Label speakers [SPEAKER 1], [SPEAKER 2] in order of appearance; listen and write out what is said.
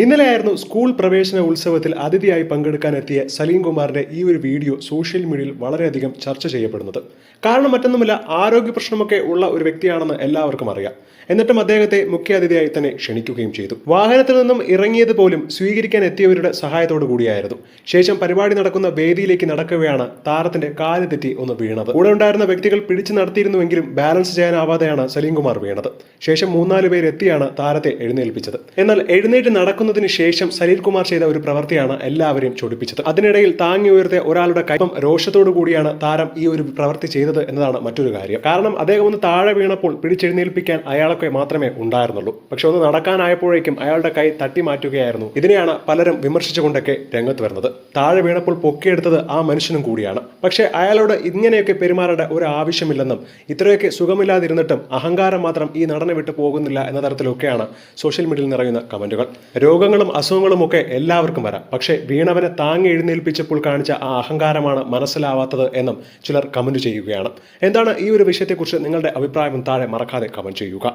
[SPEAKER 1] ഇന്നലെയായിരുന്നു സ്കൂൾ പ്രവേശന ഉത്സവത്തിൽ അതിഥിയായി പങ്കെടുക്കാനെത്തിയ സലീം കുമാറിന്റെ ഈ ഒരു വീഡിയോ സോഷ്യൽ മീഡിയയിൽ വളരെയധികം ചർച്ച ചെയ്യപ്പെടുന്നത്. കാരണം മറ്റൊന്നുമില്ല ആരോഗ്യ പ്രശ്നമൊക്കെ ഉള്ള ഒരു വ്യക്തിയാണെന്ന് എല്ലാവർക്കും അറിയാം. എന്നിട്ടും അദ്ദേഹത്തെ മുഖ്യ അതിഥിയായി തന്നെ ക്ഷണിക്കുകയും ചെയ്തു. വാഹനത്തിൽ നിന്നും ഇറങ്ങിയത് പോലും സ്വീകരിക്കാൻ എത്തിയവരുടെ സഹായത്തോടു കൂടിയായിരുന്നു. ശേഷം പരിപാടി നടക്കുന്ന വേദിയിലേക്ക് നടക്കുകയാണ് താരത്തിന്റെ കാൽ തെറ്റി ഒന്ന് വീണത്. കൂടെ ഉണ്ടായിരുന്ന വ്യക്തികൾ പിടിച്ചു നടത്തിയിരുന്നുവെങ്കിലും ബാലൻസ് ചെയ്യാനാവാതെയാണ് സലീം കുമാർ വീണത്. ശേഷം മൂന്നാൽ പേരെത്തിയാണ് താരത്തെ എഴുന്നേൽപ്പിച്ചത്. എന്നാൽ എഴുന്നേറ്റ് നടക്കുന്നതിന് ശേഷം സലീൽ കുമാർ ചെയ്ത ഒരു പ്രവൃത്തിയാണ് എല്ലാവരെയും ചൊടിപ്പിച്ചത്. അതിനിടയിൽ താങ്ങി ഉയർത്തിയ ഒരാളുടെ കൈപ്പം രോഷത്തോടു കൂടിയാണ് താരം ഈ ഒരു പ്രവൃത്തി ചെയ്തത് എന്നതാണ് മറ്റൊരു കാര്യം. കാരണം അദ്ദേഹം ഒന്ന് താഴെ വീണപ്പോൾ പിടിച്ചെഴുന്നേൽപ്പിക്കാൻ അയാളൊക്കെ മാത്രമേ ഉണ്ടായിരുന്നുള്ളൂ. പക്ഷെ ഒന്ന് നടക്കാനായപ്പോഴേക്കും അയാളുടെ കൈ തട്ടി മാറ്റുകയായിരുന്നു. ഇതിനെയാണ് പലരും വിമർശിച്ചുകൊണ്ടൊക്കെ രംഗത്ത് വരുന്നത്. താഴെ വീണപ്പോൾ പൊക്കിയെടുത്തത് ആ മനുഷ്യനും കൂടിയാണ്. പക്ഷേ അയാളോട് ഇങ്ങനെയൊക്കെ പെരുമാറേണ്ട ഒരു ആവശ്യമില്ലെന്നും ഇത്രയൊക്കെ സുഖമില്ലാതിരുന്നിട്ടും അഹങ്കാരം മാത്രം ഈ നടനെ വിട്ടു പോകുന്നില്ല എന്ന തരത്തിലൊക്കെയാണ് സോഷ്യൽ മീഡിയയിൽ നിറയുന്ന കമന്റുകൾ. രോഗങ്ങളും അസുഖങ്ങളും ഒക്കെ എല്ലാവർക്കും വരാം. പക്ഷേ വീണവനെ താങ്ങി എഴുന്നേൽപ്പിച്ചപ്പോൾ കാണിച്ച ആ അഹങ്കാരമാണ് മനസ്സിലാവാത്തത് എന്നും ചിലർ കമന്റ് ചെയ്യുകയാണ്. എന്താണ് ഈ ഒരു വിഷയത്തെക്കുറിച്ച് നിങ്ങളുടെ അഭിപ്രായം താഴെ മറക്കാതെ കമന്റ് ചെയ്യുക.